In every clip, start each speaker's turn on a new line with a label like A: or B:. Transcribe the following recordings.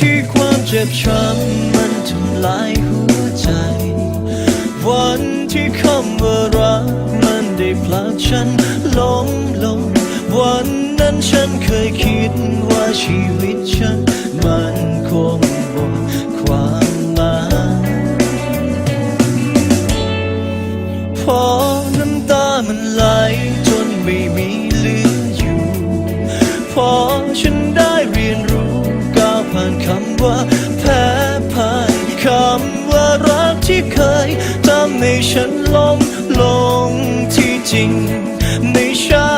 A: ที่ความเจ็บช้ำมันทำลายหัวใจ วันที่คำว่ารักมันได้พลาดฉันล้มลง วันนั้นฉันเคยคิดว่าชีวิตฉันมันคงหมดความหมายพอน้ำตามันไหลจนไม่มีเหลืออยู่ พอฉันได้ ผ่านคำว่าแพ้พ่ายคำว่ารักที่เคยทำให้ฉันลงลงที่จริงไม่ใช่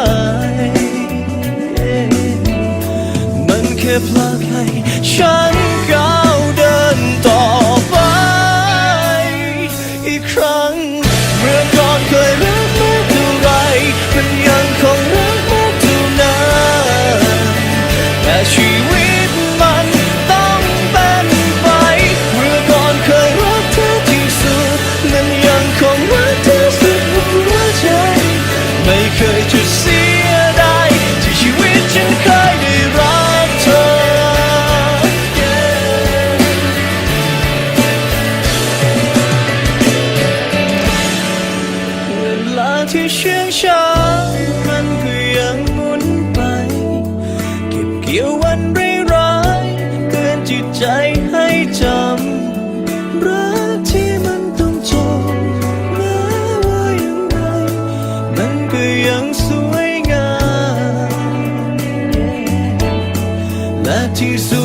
A: มันแค่พลาดให้ฉันก้าวเดินต่อไป อีกครั้งเมื่อก่อนเคย ไม่เคยจะเสียดายที่ชีวิตฉันเคยได้รักเธอ เวลาที่เชื่องช้ามันก็ยังหมุนไป เก็บเกี่ยววันร้ายๆเกินจิตใจ tears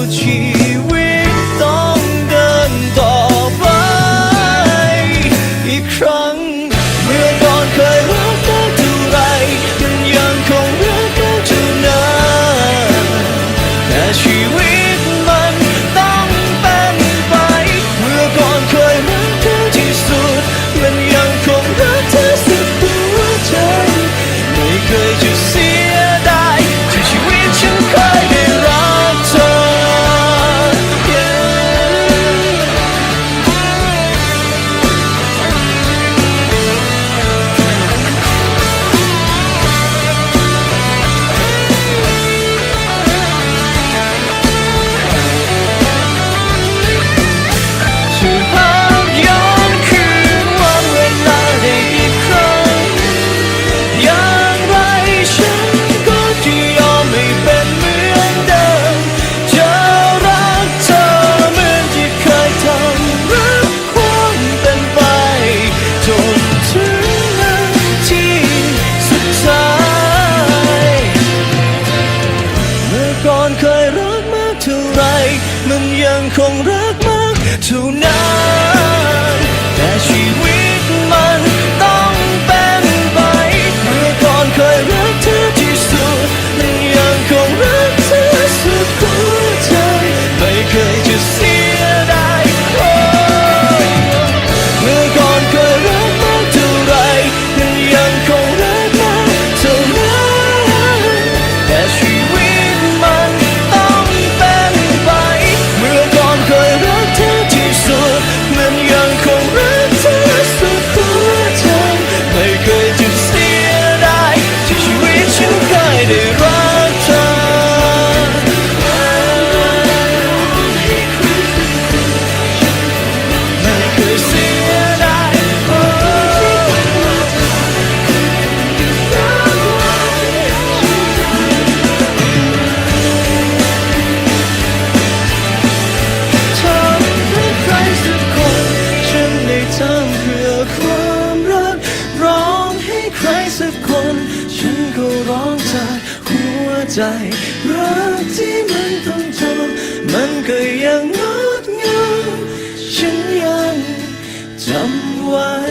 A: คงรักมากเท่านั้น ใจรักที่มันต้องทำมันก็ยังงดงามฉันยังจำไว้